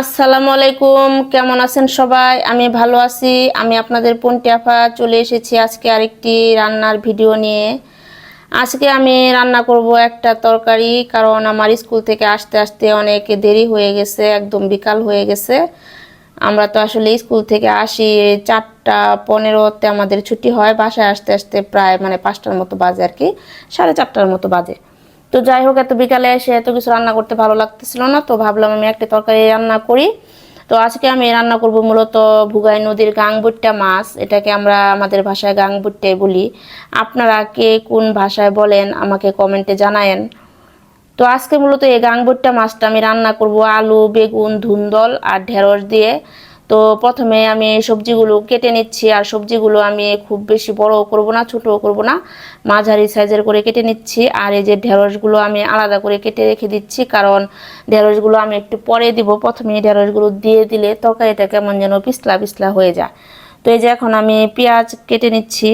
আসসালামু আলাইকুম, কেমন আছেন সবাই? আমি ভালো আছি। আমি আপনাদের পন্টি আপা চলে এসেছি আজকে আরেকটি রান্নার ভিডিও নিয়ে। আজকে আমি রান্না করব একটা তরকারি, কারণ আমার স্কুল থেকে আসতে আসতে অনেক দেরি হয়ে গেছে, একদম বিকাল হয়ে গেছে। আমরা তো আসলে স্কুল থেকে আসি চারটা পনেরোতে আমাদের ছুটি হয়, বাসায় আসতে আসতে প্রায় মানে পাঁচটার মতো বাজে আর কি, সাড়ে চারটার মতো বাজে। তো যাই হোক, এত বিকালে এসে এত কিছু রান্না করতে ভালো লাগতেছিল না, তো ভাবলাম আমি একটা তরকারি রান্না করি। তো আজকে আমি রান্না করব মূলত ভুগাই নদীর গাংবুট্টা মাছ, এটাকে আমরা আমাদের ভাষায় গাংবুট্টাই বলি। আপনারা কে কোন ভাষায় বলেন, আমাকে কমেন্টে জানায়েন। তো আজকে মূলত এই গাংবুট্টা মাছটা আমি রান্না করব আলু, বেগুন, ধুন্দল আর ঢেঁড়স দিয়ে। তো প্রথমে আমি সবজিগুলো কেটে নিচ্ছি, আর সবজিগুলো আমি খুব বেশি বড়ও করব না, ছোটও করব না। মাঝারি সাইজের করে কেটে নিচ্ছি, আর এই যে ঢেঁড়সগুলো আমি আলাদা করে কেটে রেখে দিচ্ছি, কারণ ঢেঁড়সগুলো আমি একটু পরে দিব। প্রথমে ঢেঁড়সগুলো দিয়ে দিলে তরকারিটা কেমন যেন পিছলা পিছলা হয়ে যায়। তো এই যে এখন আমি পেঁয়াজ কেটে নিচ্ছি।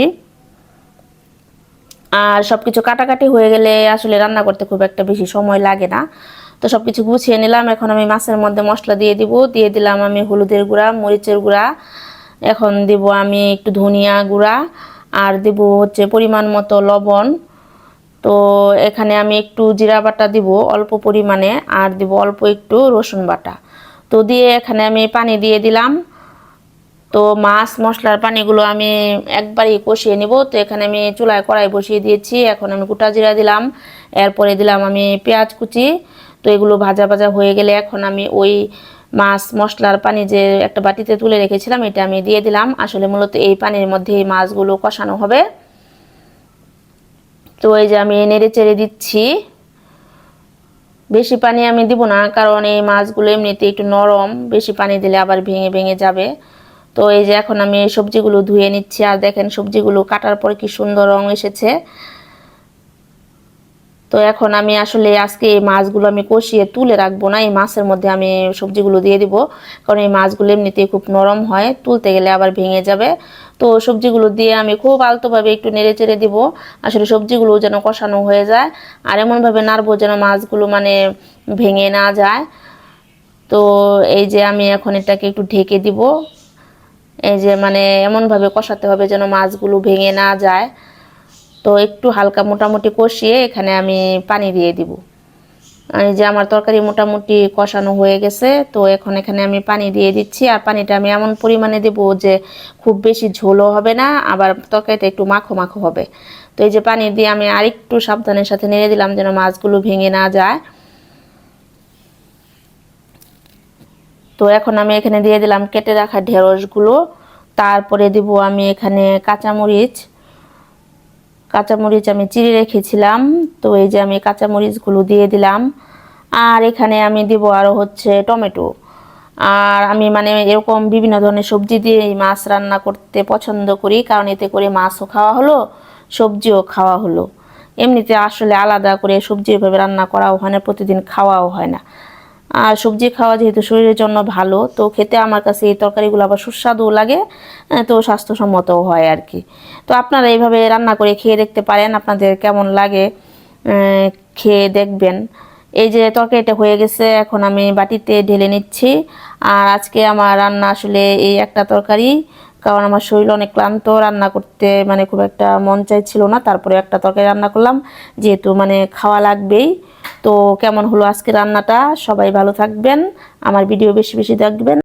আর সব কিছু কাটাকাটি হয়ে গেলে আসলে রান্না করতে খুব একটা বেশি সময় লাগে না। তো সব কিছু গুছিয়ে নিলাম। এখন আমি মাছের মধ্যে মশলা দিয়ে দিব। দিয়ে দিলাম আমি হলুদের গুঁড়া, মরিচের গুঁড়া। এখন দিব আমি একটু ধনিয়া গুঁড়া আর দিব হচ্ছে পরিমাণ মতো লবণ। তো এখানে আমি একটু জিরা বাটা দিব অল্প পরিমাণে আর দিব অল্প একটু রসুন বাটা। তো দিয়ে এখানে আমি পানি দিয়ে দিলাম। তো মাছ মশলার পানিগুলো আমি একবারই কষিয়ে নিব। তো এখানে আমি চুলায় কড়াই বসিয়ে দিয়েছি। এখন আমি গোটা জিরা দিলাম। এরপরে দিলাম আমি পেঁয়াজ কুচি। তো এগুলো ভাজা ভাজা হয়ে গেলে এখন আমি ওই মাছ, মশলার পানি যে একটা বাটিতে তুলে রেখেছিলাম, এটা আমি দিয়ে দিলাম। আসলে মূলত এই পানির মধ্যে এই মাছগুলো কষানো হবে। তো এই যে আমি নেড়ে চেড়ে দিচ্ছি। বেশি পানি আমি দিব না, কারণ এই মাছগুলো এমনিতে একটু নরম, বেশি পানি দিলে আবার ভেঙে ভেঙে যাবে। তো এই যে এখন আমি সবজিগুলো ধুয়ে নিচ্ছি, আর দেখেন সবজিগুলো কাটার পর কি সুন্দর রং এসেছে। তো এখন আমি আসলে আজকে এই মাছগুলো আমি কষিয়ে তুলে রাখব না, এই মাছের মধ্যে আমি সবজিগুলো দিয়ে দিব। কারণ এই মাছগুলো এমনিতেই খুব নরম হয়, তুলতে গেলে আবার ভেঙে যাবে। তো সবজিগুলো দিয়ে আমি খুব আলতোভাবে একটু নেড়ে চেড়ে দিব, আসলে সবজিগুলো যেন কষানো হয়ে যায়। আর এমনভাবে নাড়বো যেন মাছগুলো মানে ভেঙে না যায়। তো এই যে আমি এখন এটাকে একটু ঢেকে দিব। এই যে মানে এমনভাবে কষাতে হবে যেন মাছগুলো ভেঙে না যায়। তো একটু হালকা মোটামুটি কষিয়ে এখানে আমি পানি দিয়ে দিব। যে আমার তরকারি মোটামুটি কষানো হয়ে গেছে, তো এখন এখানে আমি পানি দিয়ে দিচ্ছি। আর পানিটা আমি এমন পরিমাণে দেব যে খুব বেশি ঝোলও হবে না, আবার তরকারিটা একটু মাখো মাখো হবে। তো এই যে পানি দিয়ে আমি আরেকটু সাবধানের সাথে নেড়ে দিলাম যেন মাছগুলো ভেঙে না যায়। তো এখন আমি এখানে দিয়ে দিলাম কেটে রাখা ঢেঁড়সগুলো তারপরে দিব আমি এখানে কাঁচামরিচ। কাঁচামরিচ আমি চিড়ে রেখেছিলাম, তো এই যে আমি কাঁচামরিচগুলো দিয়ে দিলাম। আর এখানে আমি দিব আরও হচ্ছে টমেটো। আর আমি মানে এরকম বিভিন্ন ধরনের সবজি দিয়ে মাছ রান্না করতে পছন্দ করি, কারণ এতে করে মাছও খাওয়া হলো, সবজিও খাওয়া হলো। এমনিতে আসলে আলাদা করে সবজি এভাবে রান্না করাও হয় না, প্রতিদিন খাওয়াও হয় না। আর সবজি খাওয়া যেহেতু শরীরের জন্য ভালো, তো খেতে আমার কাছে এই তরকারিগুলো আবার সুস্বাদুও লাগে তো স্বাস্থ্যসম্মতও হয় আর কি। তো আপনারা এইভাবে রান্না করে খেয়ে দেখতে পারেন, আপনাদের কেমন লাগে খেয়ে দেখবেন। এই যে তরকারিটা হয়ে গেছে, এখন আমি বাটিতে ঢেলে নিচ্ছি। আর আজকে আমার রান্না আসলে এই একটা তরকারি, কারণ আমার শরীর অনেক ক্লান্ত, রান্না করতে মানে খুব একটা মন চাইছিল না, তারপরে একটা তরকারি রান্না করলাম, যেহেতু মানে খাওয়া লাগবেই। তো কেমন হলো আজকে রান্নাটা? সবাই ভালো থাকবেন। আমার ভিডিও বেশি বেশি দেখবেন।